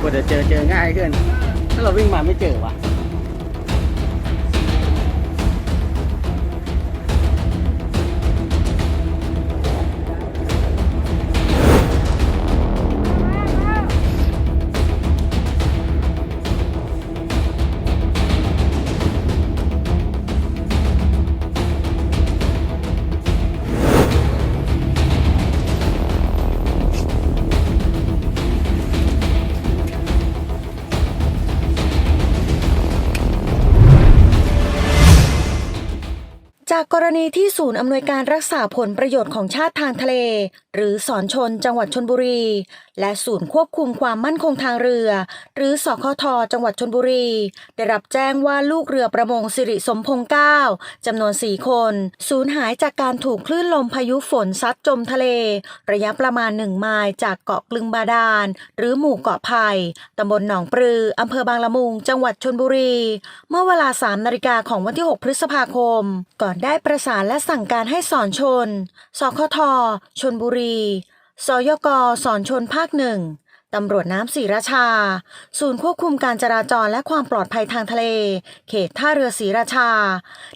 กว่าจะเจอเจอง่ายขึ้น ถ้าเราวิ่งมาไม่เจอวะ จากกรณีที่ศูนย์อำนวยการรักษาผลประโยชน์ของชาติทางทะเล หรือสอนชนจังหวัดชนบุรี และศูนย์ควบคุมความมั่นคงทางเรือ หรือสคท จังหวัดชนบุรี ได้รับแจ้งว่าลูกเรือประมงสิริสมพงษ์เก้าจำนวน 4 คน สูญหายจากการถูกคลื่นลมพายุฝนซัดจมทะเล ระยะประมาณ 1 ไมล์จากเกาะกลึงบาดาล หรือหมู่เกาะไผ่ตำบลหนองปลืออำเภอบางละมุง จังหวัดชนบุรี เมื่อเวลา 3 นาฬิกาของวันที่ 6 พฤษภาคม ก่อนได้ประสานและสั่งการให้สอนชน สคท ชนบุรี สยกสอนชนภาคหนึ่ง ตำรวจน้ำศรีราชา ศูนย์ควบคุมการจราจรและความปลอดภัยทางทะเล เขตท่าเรือศรีราชา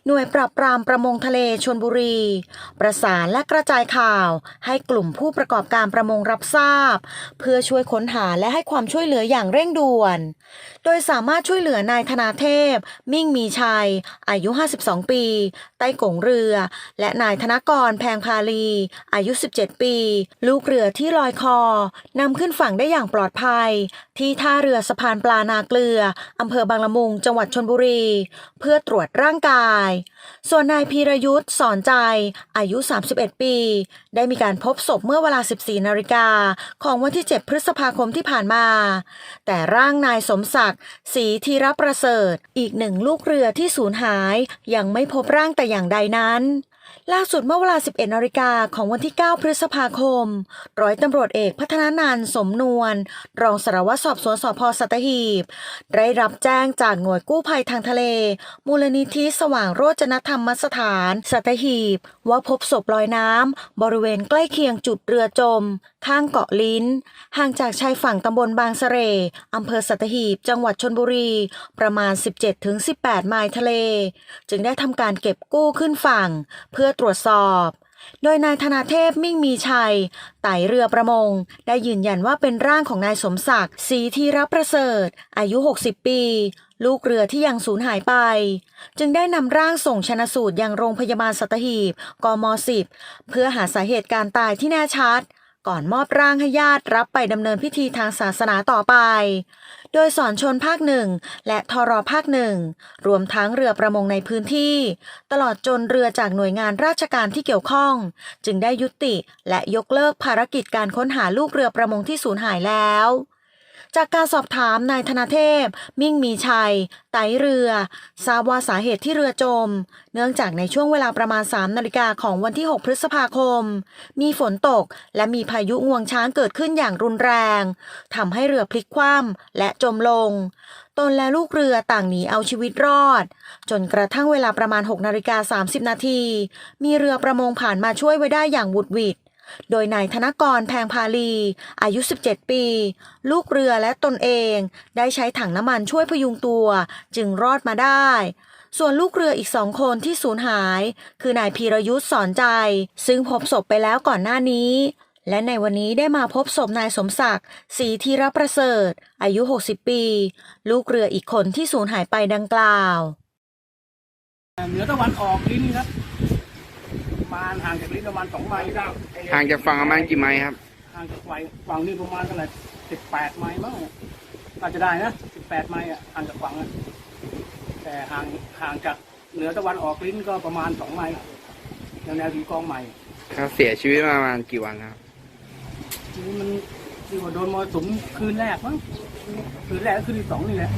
หน่วยปราบปรามประมงทะเลชนบุรี ประสานและกระจายข่าว ให้กลุ่มผู้ประกอบการประมงรับทราบ เพื่อช่วยค้นหาและให้ความช่วยเหลืออย่างเร่งด่วน โดยสามารถช่วยเหลือนายธนาเทพ มิ่งมีชัย อายุ 52 ปี ใต้กงเรือ และนายธนกรแพงพาลี อายุ 17 ปี ลูกเรือที่ลอยคอนำขึ้นฝั่งได้อย่างปลอดภัย ที่ท่าเรือสะพานปลานาเกลืออำเภอบางละมุง จังหวัดชนบุรี เพื่อตรวจร่างกาย ส่วนนายพีรยุทธ์สอนใจ อายุ 31 ปี ได้มีการพบศพเมื่อเวลา 14 นาฬิกา ของวันที่ 7 พฤษภาคมที่ผ่านมา แต่ร่างนายสมศักดิ์ศรีธีรประเสริฐ อีกหนึ่งลูกเรือที่สูญหายยังไม่พบร่างแต่อย่างใดนั้น ล่าสุดเมื่อเวลา 11นาฬิกาของวันที่ 9 พฤษภาคม ร้อยตำรวจเอกพัฒนานันสมนวล รองสารวัตรสอบสวนสพสัตหีบ ได้รับแจ้งจากหน่วยกู้ภัยทางทะเล มูลนิธิสว่างโรจนธรรมสถาน สัตหีบ ว่าพบศพลอยน้ำ บริเวณใกล้เคียงจุดเรือจม ข้างเกาะลิ้น ห่างจากชายฝั่งตำบลบางสะเรอำเภอสัตหีบ จังหวัดชนบุรี ประมาณ 17-18 ไมล์ทะเล จึงได้ทำการเก็บกู้ขึ้นฝั่งเพื่อตรวจสอบ โดยนายธนาเทพมิ่งมีชัย ไต่เรือประมง ได้ยืนยันว่าเป็นร่างของนายสมศักดิ์ศรีธีรประเสริฐ อายุ 60 ปี ลูกเรือที่ยังสูญหายไป จึงได้นำร่างส่งชนะสูตรยังโรงพยาบาลสัตหีบ กม 10 เพื่อหาสาเหตุการตายที่แน่ชัด ก่อนมอบร่างให้ญาติรับไปดำเนินพิธีทางศาสนาต่อไป โดยสอนชนภาคหนึ่งและทรภาคหนึ่ง รวมทั้งเรือประมงในพื้นที่ ตลอดจนเรือจากหน่วยงานราชการที่เกี่ยวข้อง จึงได้ยุติและยกเลิกภารกิจการค้นหาลูกเรือประมงที่สูญหายแล้ว จากการสอบถามนายธนาเทพ มิ่งมีชัย ไตเรือ ทราบว่าสาเหตุที่เรือจม เนื่องจากในช่วงเวลาประมาณ 3 นาฬิกาของวันที่ 6 พฤษภาคม มีฝนตกและมีพายุงวงช้างเกิดขึ้นอย่างรุนแรงทำให้เรือพลิกคว่ำและจมลงตนและลูกเรือต่างหนีเอาชีวิตรอด จนกระทั่งเวลาประมาณ 6 นาฬิกา 30 นาที มีเรือประมงผ่านมาช่วยไว้ได้อย่างบุดหวิด โดยนายธนกรแพงพาลี อายุ 17 ปี ลูกเรือและตนเอง ได้ใช้ถังน้ำมันช่วยพยุงตัว จึงรอดมาได้ ส่วนลูกเรืออีกสองคนที่สูญหาย คือนายพีรยุทธ์สอนใจ ซึ่งพบศพไปแล้วก่อนหน้านี้ และในวันนี้ได้มาพบศพนายสมศักดิ์ศรีธีรประเสริฐ อายุ 60 ปี ลูกเรืออีกคนที่สูญหายไปดังกล่าวเหนือตะวันออกลิ้นครับ ประมาณห่างจากลิ้นประมาณสองไมล์ครับห่างจากฝั่งประมาณกี่ไมล์ครับ ห่างจากฝั่งฝั่งนี้ประมาณเท่าไหร่สิบแปดไมล์มั้งอาจจะได้นะสิบแปดไมล์อะห่างจากฝั่งอะแต่ห่างห่างจากเหนือตะวันออกลิ้นก็ประมาณสองไมล์แนวแนวถึงกองใหม่เขาเสียชีวิตมาประมาณกี่วันครับทีนี้มันที่ว่าโดนมรสุมคืนแรกมั้งคืนแรกก็คืนที่สองนี่แหละ